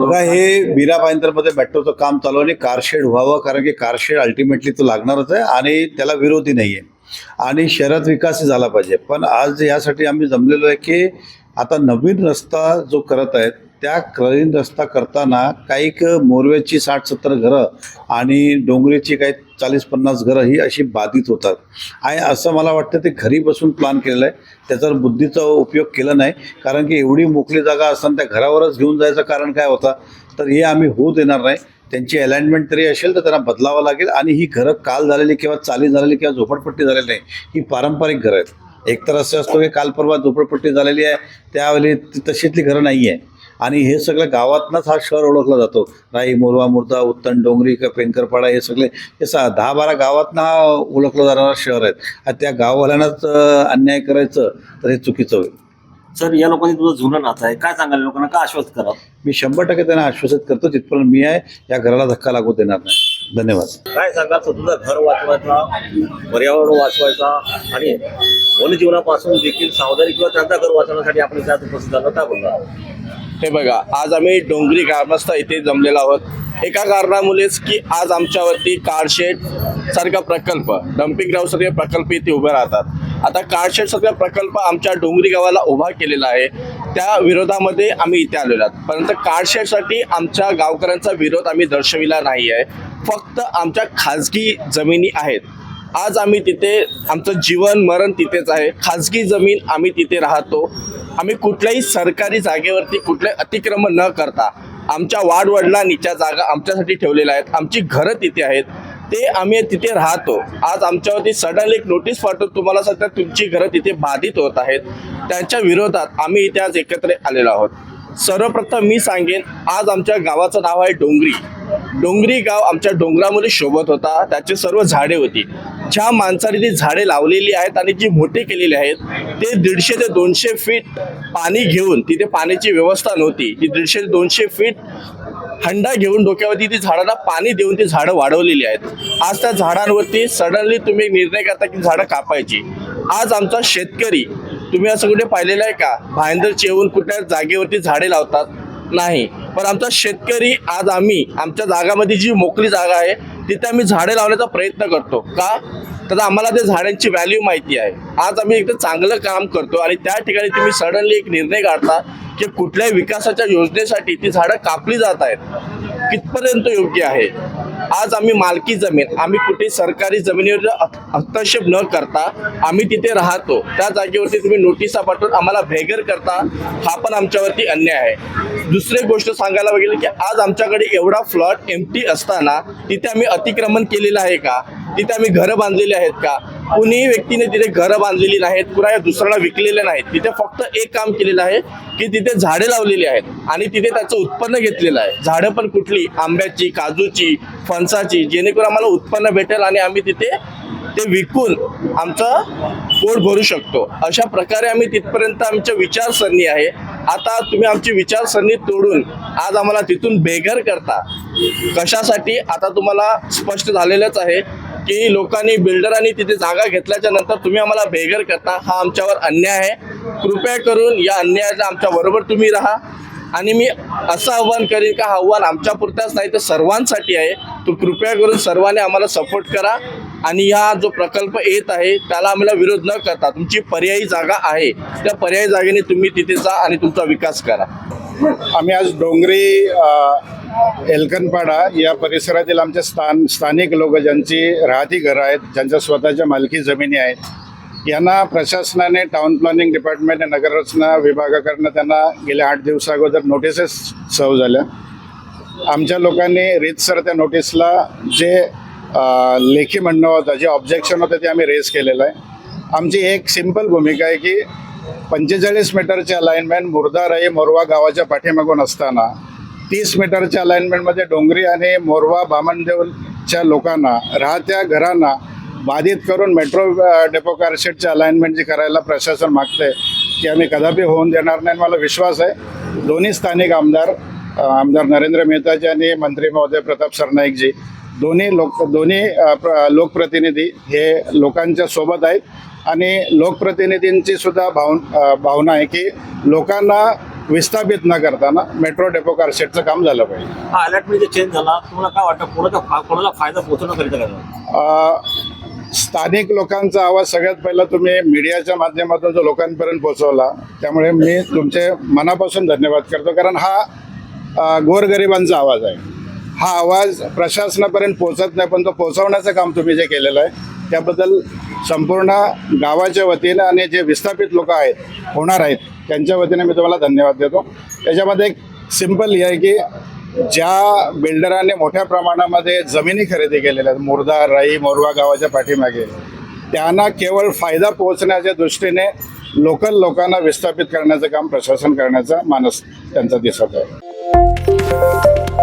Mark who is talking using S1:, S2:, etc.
S1: बघा हे मीरा मध्ये मेट्रोचं काम चालू आहे आणि कारशेड व्हावं कारण की कारशेड अल्टिमेटली तो लागणारच आहे आणि त्याला विरोधी नाही आहे आणि शहरात विकासही झाला पाहिजे. पण आज यासाठी आम्ही जमलेलो आहे की आता नवीन रस्ता जो करत आहेत त्या नवीन रस्ता करताना काही मोरव्याची साठ सत्तर घरं आणि डोंगरीची काही चाळीस पन्नास घरं ही अशी बाधित होतात. आणि असं मला वाटतं ते घरी बसून प्लॅन केलेलं आहे. त्याचा बुद्धीचा उपयोग केला नाही. कारण की एवढी मोकळी जागा असताना त्या घरावरच घेऊन जायचं कारण काय होता? तर हे आम्ही होऊ देणार नाही. त्यांची अलाइनमेंट तरी असेल तर त्यांना बदलावं लागेल. आणि ही घरं काल झालेली किंवा चाली झालेली किंवा झोपडपट्टी झालेली नाही ही पारंपरिक घरं आहेत. एक तर असं असतो की काल परवा झोपडपट्टी झालेली आहे त्यावेळी ती तशीतली घरं नाही आहे आणि हे सगळं गावातनंच हा शहर ओळखला जातो. राई मोरवा मुर्दा उत्तन डोंगरी का पेनकरपाडा हे सगळे हे सा दहा बारा गावातनं हा ओळखलं जाणारं शहर आहेत. आणि त्या गाववाल्यांनाच अन्याय करायचं तर हे चुकीचं होईल.
S2: सर या लोकांनी तुझं जुनं नातं आहे. काय सांगाल लोकांना? काय आश्वस्त करा
S1: मी शंभर टक्के त्यांना आश्वासित करतो जिथपर्यंत मी आहे या घराला धक्का लागू देणार नाही. धन्यवाद.
S2: काय सांगाल? स्वतःचं घर वाचवायचा पर्यावरण वाचवायचा आणि वनजीवनापासून देखील सावधानी किंवा त्यांचा घर वाचवण्यासाठी आपण त्यात उपस्थित झालो काय बोलणार?
S3: हे बघा आज आम्ही डोंगरी ग्रामस्थ इथे जमलेलो आहोत. एका कारणामुळेच की आज आमच्यावरती कारशेड सारखा प्रकल्प डम्पिंग ग्राउंड सारखे प्रकल्प इथे उभे राहतात. आता कारशेड सारखा प्रकल्प आमच्या डोंगरी गावाला उभा केलेला आहे. त्या विरोधामध्ये आम्ही इथे आलेलो आहोत. परंतु कारशेडसाठी आमच्या गावकऱ्यांचा विरोध आम्ही दर्शविला नाही आहे. फक्त आमच्या खाजगी जमिनी आहेत. आज आम्ही तिथे आमचं जीवन मरण तिथेच आहे. खाजगी जमीन आम्ही तिथे राहतो. आम्ही कुठल्याही सरकारी जागेवरती कुठले अतिक्रमण न करता आमच्या वाडवडिलांनीच्या जागा आमच्यासाठी ठेवलेल्या आहेत. आमची घरं तिथे आहेत. ते आम्ही तिथे राहतो. आज आमच्यावरती सडन एक नोटीस पाठवून तुम्हाला सध्या तुमची घरं तिथे बाधित होत आहेत. त्यांच्या विरोधात आम्ही इथे आज एकत्र आलेलो आहोत. सर्वप्रथम मी सांगेन आज आमच्या गावाचं नाव आहे डोंगरी. डोंगरी गाव आमच्या डोंगरामध्ये शोभत होता त्याचे सर्व झाडे होती. ज्या माणसाने ती झाडे लावलेली आहेत आणि जी मोठी केलेली आहेत ते दीडशे ते दोनशे फीट पाणी घेऊन तिथे पाण्याची व्यवस्था नव्हती. ती दीडशे ते दोनशे फीट हंडा घेऊन डोक्यावरती ती झाडाला पाणी देऊन ती झाडं वाढवलेली आहेत. आज त्या झाडांवरती सडनली तुम्ही निर्णय करता की झाडं कापायची. आज आमचा शेतकरी तुम्ही असं कुठे पाहिलेलं आहे का? भायंदर येऊन कुठल्या जागेवरती झाडे लावतात? नाही. पण आमचा शेतकरी आज आम्ही आमच्या जागामध्ये जी मोकळी जागा आहे तिथे आम्ही झाडे लावण्याचा प्रयत्न करतो. का? तर आम्हाला त्या झाडांची व्हॅल्यू माहिती आहे. आज आम्ही एकदम चांगलं काम करतो आणि त्या ठिकाणी तुम्ही सडनली एक निर्णय काढता की कुठल्याही विकासाच्या योजनेसाठी ती झाडं कापली जात आहेत. कितपर्यंत योग्य आहे? आज आम्ही मालकी जमीन आम्ही कुठे सरकारी जमिनीवर हत- हस्तक्षेप न करता आम्ही तिथे राहतो. त्या जागेवरती तुम्ही नोटिसा पाठवून आम्हाला भेगर करता हा पण आमच्यावरती अन्याय आहे. दुसरी गोष्ट सांगायला वगैरे की आज आमच्याकडे एवढा फ्लॉट एमटी असताना तिथे आम्ही अतिक्रमण केलेलं आहे का? तिथे आम्ही घरं बांधलेली आहेत का? कुणीही व्यक्तीने तिथे घरं बांधलेली नाहीत कुणा दुसऱ्याला विकलेले नाहीत. तिथे फक्त एक काम केलेलं आहे की तिथे झाडे लावलेली आहेत आणि तिथे त्याचं उत्पन्न घेतलेलं आहे. झाडं पण कुठली? आंब्याची काजूची फणसाची जेणेकरून आम्हाला उत्पन्न भेटेल आणि आम्ही तिथे ते विकून आमचं पोट भरू शकतो. अशा प्रकारे आम्ही तिथपर्यंत आमच्या विचारसरणी आहे. आता तुम्ही आमची विचारसरणी तोडून आज आम्हाला तिथून बेघर करता. कशासाठी? आता तुम्हाला स्पष्ट झालेलंच आहे. की लोकांनी बिल्डरांनी तिथे जागा घेतल्याच्या नंतर तुम्ही आम्हाला बेघर करता. हा आमच्यावर अन्याय आहे. कृपया करून या अन्यायाचा आमच्या बरोबर तुम्ही राहा. आणि मी असं आव्हान करीन का हा आव्हान आमच्या पुरताच नाही तर सर्वांसाठी आहे. तो कृपया करून सर्वांनी आम्हाला सपोर्ट करा. आणि हा जो प्रकल्प येत आहे त्याला आम्हाला विरोध न करता तुमची पर्यायी जागा आहे. त्या पर्यायी जागेने तुम्ही तिथे जा आणि तुमचा विकास करा.
S4: आम्ही आज डोंगरी एलकनपाडा या परिसरातील आमच्या स्थान स्थानिक लोक ज्यांची राहती घरं आहेत ज्यांच्या स्वतःच्या मालकी जमिनी आहेत यांना प्रशासनाने टाउन प्लॅनिंग डिपार्टमेंट नगररचना विभागाकडनं त्यांना गेल्या आठ दिवसा अगोदर नोटिसेस सर्व झाल्या. आमच्या लोकांनी रीतसर त्या नोटीसला जे लेखी म्हणणं होतं जे ऑब्जेक्शन होतं ते आम्ही रेज केलेलं आहे. आमची एक सिंपल भूमिका आहे की पंचेचाळीस मीटरचे अलाइनमेंट मुर्दाराई मोरवा गावाच्या पाठीमागून असताना तीस मीटरच्या अलाइनमेंटमध्ये डोंगरी आणि मोरवा बामणदेवच्या लोकांना राहत्या घरांना बाधित करून मेट्रो डेपो कारशेडचे अलाइनमेंट जी करायला प्रशासन मागतंय की आम्ही कदापि होऊन देणार नाही मला विश्वास आहे. दोन्ही स्थानिक आमदार आमदार नरेंद्र मेहताजी आणि मंत्री महोदय प्रताप सरनाईकजी दोन्ही लोक दोन्ही प्र- लोकप्रतिनिधी हे लोकांच्या सोबत आहेत. आणि लोकप्रतिनिधींची सुद्धा भाव भावना आहे की लोकांना विस्थापित न करताना मेट्रो डेपो कारशेडचं काम झालं पाहिजे.
S2: हा अलर्टमेंट जे चेंज झाला तुम्हाला काय वाटतं कोणाचा फा- कोणाला फायदा पोहोचवण्याकरिता काय
S4: अ, स्थानिक लोकांचा आवाज सगळ्यात पहिला तुम्ही मीडियाच्या माध्यमातून जो लोकांपर्यंत पोहोचवला त्यामुळे मी तुमचे मनापासून धन्यवाद करतो. कारण हा अ, गोरगरिबांचा आवाज आहे. हा आवाज प्रशासनापर्यंत पोहोचत नाही पण तो पोहोचवण्याचं काम तुम्ही जे केलेलं आहे त्याबद्दल संपूर्ण गावाच्या वतीनं आणि जे विस्थापित लोक आहेत होणार आहेत त्यांच्या वतीने मी तुम्हाला धन्यवाद देतो. त्याच्यामध्ये एक सिंपल हे आहे की ज्या बिल्डरांनी मोठ्या प्रमाणामध्ये जमिनी खरेदी केलेल्या आहेत मुर्दा राई मोरवा गावाच्या पाठीमागे त्यांना केवळ फायदा पोहोचण्याच्या दृष्टीने लोकल लोकांना विस्थापित करण्याचं काम प्रशासन करण्याचा मानस त्यांचा दिसत आहे.